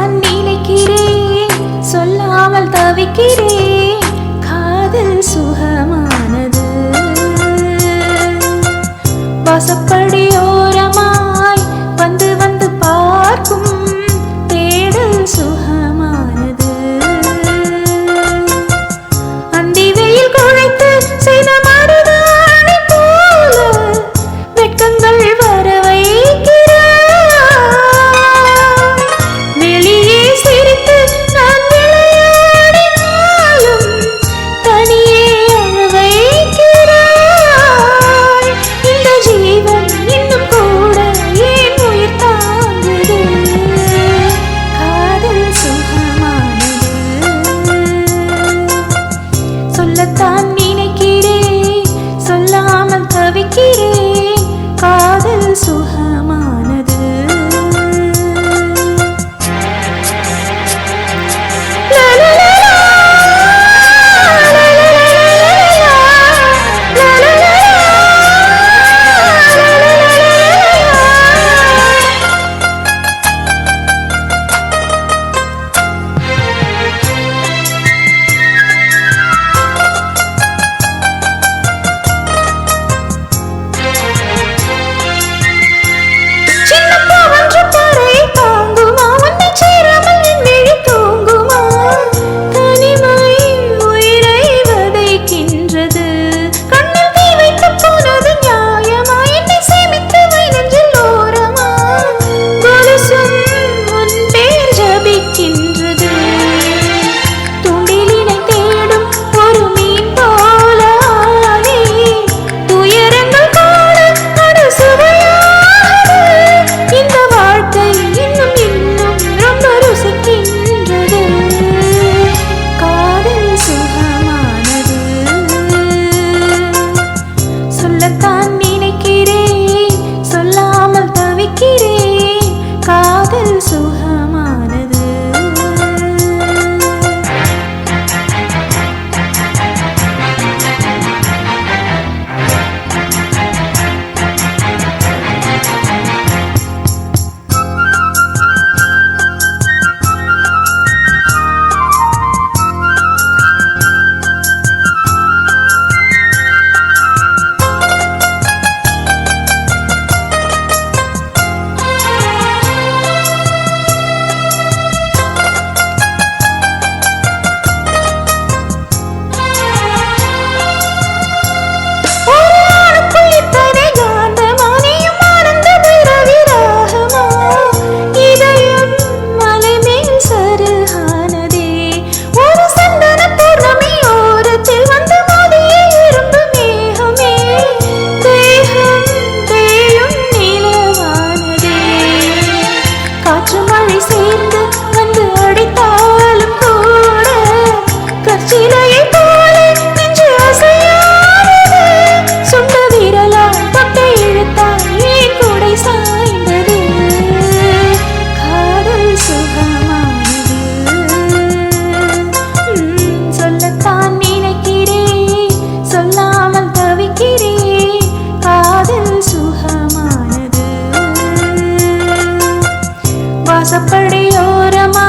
நான் நினைக்கிறேன் சொல்லாமல் தவிக்கிறேன். காதல் சுகமானது. வாசப்படியோ காதல் வாசப்படியோரமா